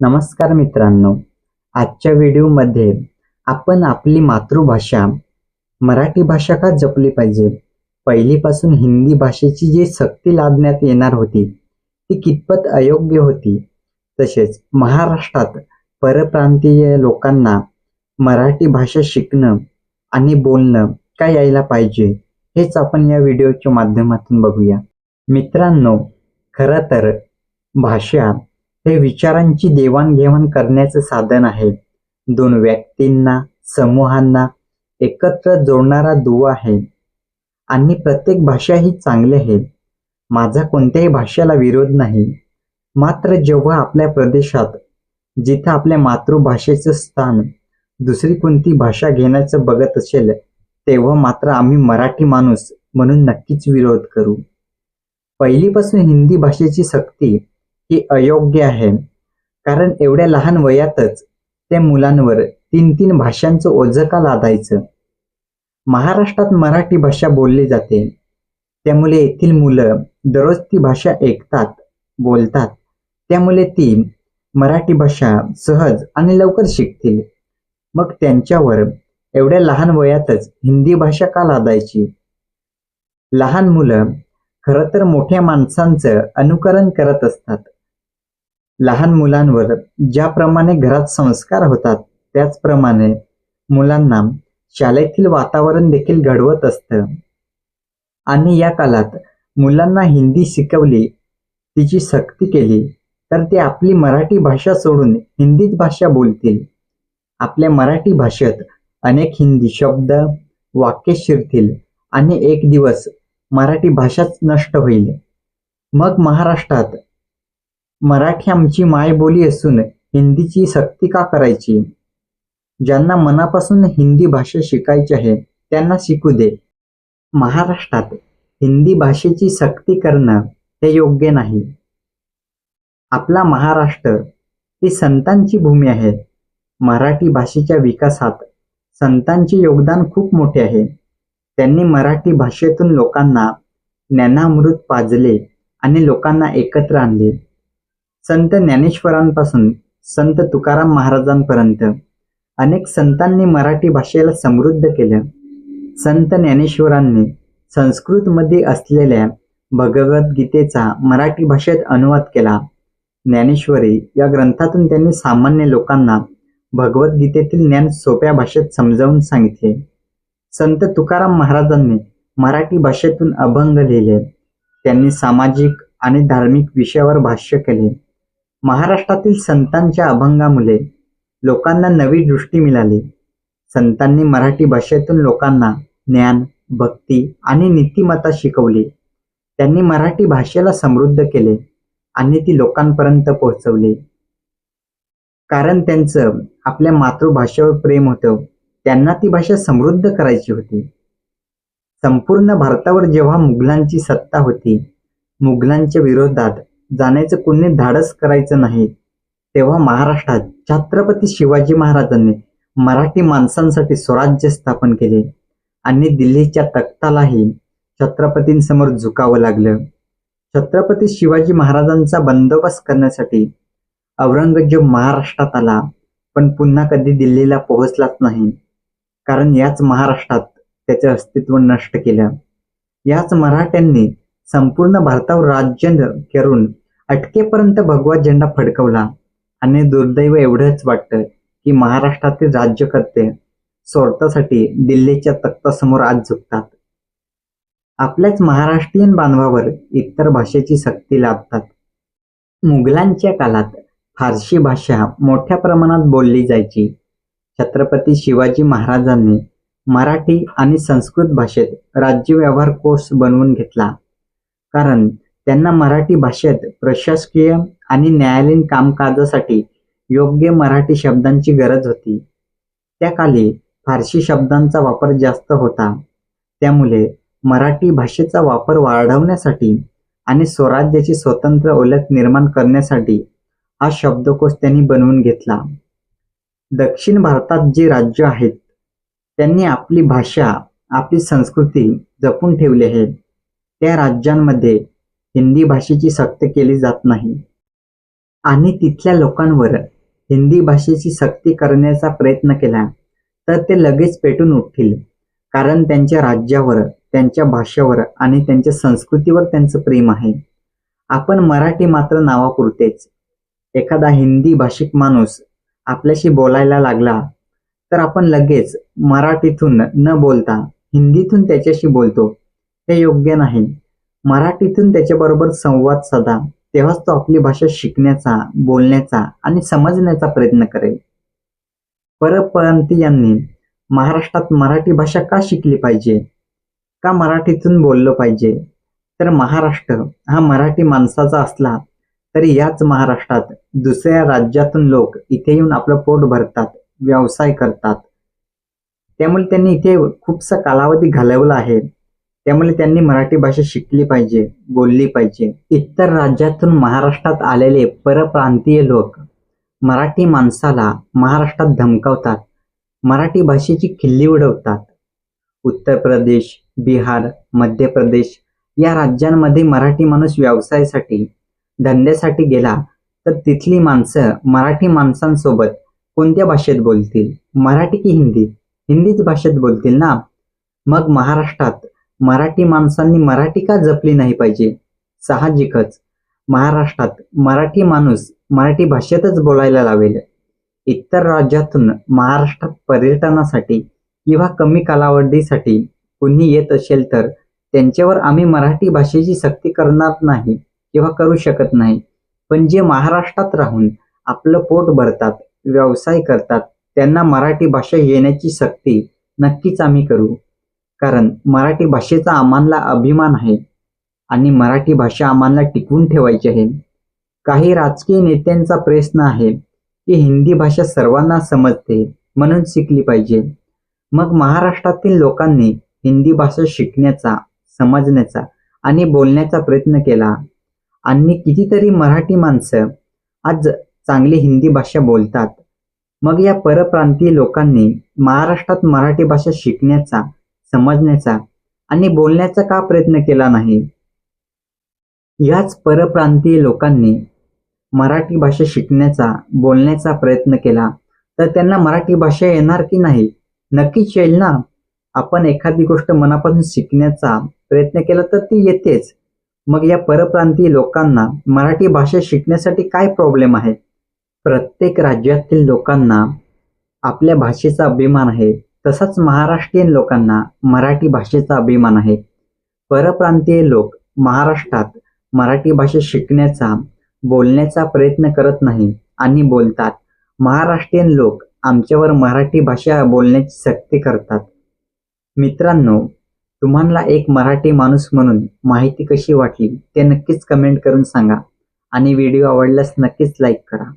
नमस्कार मित्रांनो. आजच्या व्हिडिओमध्ये आपण आपली मातृभाषा मराठी भाषा का जपली पाहिजे? पहिलीपासून हिंदी भाषेची जी सक्ती लादण्यात येणार होती ती कितपत अयोग्य होती? तसेच महाराष्ट्रात परप्रांतीय लोकांना मराठी भाषा शिकणं आणि बोलणं का यायला पाहिजे हेच आपण या व्हिडिओच्या माध्यमातून बघूया. मित्रांनो खरं तर भाषा हे विचारांची देवाणघेवाण करण्याचं साधन आहे. दोन व्यक्तींना समूहांना एकत्र जोडणारा दुवा आहे. आणि प्रत्येक भाषा ही चांगली आहे. माझा कोणत्याही भाषेला विरोध नाही. मात्र जेव्हा आपल्या प्रदेशात जिथं आपल्या मातृभाषेचं स्थान दुसरी कोणती भाषा घेण्याचं बघत असेल तेव्हा मात्र आम्ही मराठी माणूस म्हणून नक्कीच विरोध करू. पहिलीपासून हिंदी भाषेची सक्ती ही अयोग्य आहे. कारण एवढ्या लहान वयातच त्या मुलांवर तीन तीन भाषांचं ओझं का लादायचं? महाराष्ट्रात मराठी भाषा बोलली जाते. त्यामुळे येथील मुलं दररोज ती भाषा ऐकतात बोलतात. त्यामुळे ती मराठी भाषा सहज आणि लवकर शिकतील. मग त्यांच्यावर एवढ्या लहान वयातच हिंदी भाषा का लादायची? लहान मुलं खरं तर मोठ्या माणसांचं अनुकरण करत असतात. लहान मुलांवर ज्याप्रमाणे घरात संस्कार होतात त्याचप्रमाणे मुलांना शाळेतील वातावरण देखील घडवत असतं. आणि या काळात मुलांना हिंदी शिकवली तिची सक्ती केली तर ते आपली मराठी भाषा सोडून हिंदीच भाषा बोलतील. आपल्या मराठी भाषेत अनेक हिंदी शब्द वाक्य शिरतील आणि एक दिवस मराठी भाषाच नष्ट होईल. मग महाराष्ट्रात मराठी आमची मायबोली असून हिंदीची सक्ती का करायची? ज्यांना मनापासून हिंदी भाषा शिकायची आहे त्यांना शिकू दे. महाराष्ट्रात हिंदी भाषेची सक्ती करणं हे योग्य नाही. आपला महाराष्ट्र ही संतांची भूमी आहे. मराठी भाषेच्या विकासात संतांचे योगदान खूप मोठे आहे. त्यांनी मराठी भाषेतून लोकांना ज्ञानामृत पाजले आणि लोकांना एकत्र आणले. संत ज्ञानेश्वरांपासून संत तुकाराम महाराजांपर्यंत अनेक संतांनी मराठी भाषेला समृद्ध केलं. संत ज्ञानेश्वरांनी संस्कृतमध्ये असलेल्या भगवद्गीतेचा मराठी भाषेत अनुवाद केला. ज्ञानेश्वरी या ग्रंथातून त्यांनी सामान्य लोकांना भगवद्गीतेतील ज्ञान सोप्या भाषेत समजावून सांगितले. संत तुकाराम महाराजांनी मराठी भाषेतून अभंग लिहिले. त्यांनी सामाजिक आणि धार्मिक विषयावर भाष्य केले. महाराष्ट्रातील संतांच्या अभंगामुळे लोकांना नवी दृष्टी मिळाली. संतांनी मराठी भाषेतून लोकांना ज्ञान भक्ती आणि नीतिमत्ता शिकवली. त्यांनी मराठी भाषेला समृद्ध केले आणि ती लोकांपर्यंत पोहोचवली. कारण त्यांचं आपल्या मातृभाषेवर प्रेम होतं त्यांना ती भाषा समृद्ध करायची होती. संपूर्ण भारतावर जेव्हा मुघलांची सत्ता होती मुघलांच्या विरोधात जाण्याचं कोणी धाडस करायचं नाही. तेव्हा महाराष्ट्रात छत्रपती शिवाजी महाराजांनी मराठी माणसांसाठी स्वराज्य स्थापन केले आणि दिल्लीच्या तख्तालाही छत्रपतींसमोर झुकावं लागलं. छत्रपती शिवाजी महाराजांचा बंदोबस्त करण्यासाठी औरंगजेब महाराष्ट्रात आला पण पुन्हा कधी दिल्लीला पोहोचलाच नाही कारण याच महाराष्ट्रात त्याचे अस्तित्व नष्ट केलं. याच मराठ्यांनी संपूर्ण भारतावर राज्य करून अटकेपर्यंत भगवा झेंडा फडकवला. आणि दुर्दैव एवढंच वाटतं की महाराष्ट्रातील राज्यकर्ते स्वार्थासाठी दिल्लीच्या तख्तासमोर आज झुकतात. आपल्याच महाराष्ट्रीयन बांधवावर इतर भाषेची सक्ती लाभतात. मुघलांच्या काळात फारशी भाषा मोठ्या प्रमाणात बोलली जायची. छत्रपती शिवाजी महाराजांनी मराठी आणि संस्कृत भाषेत राज्य व्यवहार कोर्स बनवून घेतला. कारण त्यांना मराठी भाषेत प्रशासकीय आणि न्यायालयीन कामकाजासाठी योग्य मराठी शब्दांची गरज होती. त्या काली फारशी शब्दांचा वापर जास्त होता. त्यामुळे मराठी भाषेचा वापर वाढवण्यासाठी आणि स्वराज्याची स्वतंत्र ओळख निर्माण करण्यासाठी हा शब्दकोश त्यांनी बनवून घेतला. दक्षिण भारतात जे राज्य आहेत त्यांनी आपली भाषा आपली संस्कृती जपून ठेवली आहे. त्या राज्यांमध्ये हिंदी भाषेची सक्ती केली जात नाही. आणि तिथल्या लोकांवर हिंदी भाषेची सक्ती करण्याचा प्रयत्न केला तर ते लगेच पेटून उठतील. कारण त्यांच्या राज्यावर त्यांच्या भाषेवर आणि त्यांच्या संस्कृतीवर त्यांचं प्रेम आहे. आपण मराठी मात्र नावापुरतेच. एखादा हिंदी भाषिक माणूस आपल्याशी बोलायला लागला तर आपण लगेच मराठीतून न बोलता हिंदीतून त्याच्याशी बोलतो. हे योग्य नाही. मराठीतून त्याच्याबरोबर संवाद साधा. तेव्हाच तो आपली भाषा शिकण्याचा बोलण्याचा आणि समजण्याचा प्रयत्न करेल. परप्रांतीयांनी महाराष्ट्रात मराठी भाषा का शिकली पाहिजे? का मराठीतून बोललं पाहिजे? तर महाराष्ट्र हा मराठी माणसाचा असला तरी याच महाराष्ट्रात दुसऱ्या राज्यातून लोक इथे येऊन आपलं पोट भरतात व्यवसाय करतात. त्यामुळे त्यांनी इथे खूपसा कालावधी घालवला आहे. त्यामुळे त्यांनी मराठी भाषा शिकली पाहिजे बोलली पाहिजे. इतर राज्यातून महाराष्ट्रात आलेले परप्रांतीय लोक मराठी माणसाला महाराष्ट्रात धमकावतात मराठी भाषेची खिल्ली उडवतात. उत्तर प्रदेश बिहार मध्य प्रदेश या राज्यांमध्ये मराठी माणूस व्यवसायासाठी धंद्यासाठी गेला तर तिथली माणसं मराठी माणसांसोबत कोणत्या भाषेत बोलतील? मराठी की हिंदी? हिंदीच भाषेत बोलतील ना? मग महाराष्ट्रात मराठी माणसांनी मराठी का जपली नाही पाहिजे? साहजिकच. महाराष्ट्रात मराठी माणूस मराठी भाषेतच बोलायला लावेल. इतर राज्यातून महाराष्ट्रात पर्यटनासाठी किंवा कमी कालावधीसाठी कुणी येत असेल तर त्यांच्यावर आम्ही मराठी भाषेची सक्ती करणार नाही किंवा करू शकत नाही. पण जे महाराष्ट्रात राहून आपलं पोट भरतात व्यवसाय करतात त्यांना मराठी भाषा येण्याची सक्ती नक्कीच आम्ही करू. कारण मराठी भाषेचा आम्हाला अभिमान आहे आणि मराठी भाषा आम्हाला टिकवून ठेवायची आहे. काही राजकीय नेत्यांचा प्रयत्न आहे की हिंदी भाषा सर्वांना समजते म्हणून शिकली पाहिजे. मग महाराष्ट्रातील लोकांनी हिंदी भाषा शिकण्याचा समजण्याचा आणि बोलण्याचा प्रयत्न केला. आणि कितीतरी मराठी माणसं आज चांगली हिंदी भाषा बोलतात. मग या परप्रांतीय लोकांनी महाराष्ट्रात मराठी भाषा शिकण्याचा समजण्याचा आणि बोलण्याचा का प्रयत्न केला नाही? याच परप्रांतीय लोकांनी मराठी भाषा शिकण्याचा बोलण्याचा प्रयत्न केला. तर त्यांना मराठी भाषा येणार की नाही? नक्कीच येईल ना? आपण एखादी गोष्ट मनापासून शिकण्याचा प्रयत्न केला तर ती येतेच. मग या परप्रांतीय लोकांना मराठी भाषा शिकण्यासाठी काय प्रॉब्लेम आहे प्रत्येक राज्यातील लोकांना आपल्या भाषेचा अभिमान आहे. तसाच महाराष्ट्रीयन लोकांना मराठी भाषेचा अभिमान आहे. परप्रांतीय लोक महाराष्ट्रात मराठी भाषा शिकण्याचा बोलण्याचा प्रयत्न करत नाही आणि बोलतात. महाराष्ट्रीयन लोक आमच्यावर मराठी भाषा बोलण्याची सक्ती करतात. मित्रांनो तुम्हाला एक मराठी माणूस म्हणून माहिती कशी वाटली ते नक्कीच कमेंट करून सांगा आणि व्हिडिओ आवडल्यास नक्कीच लाईक करा.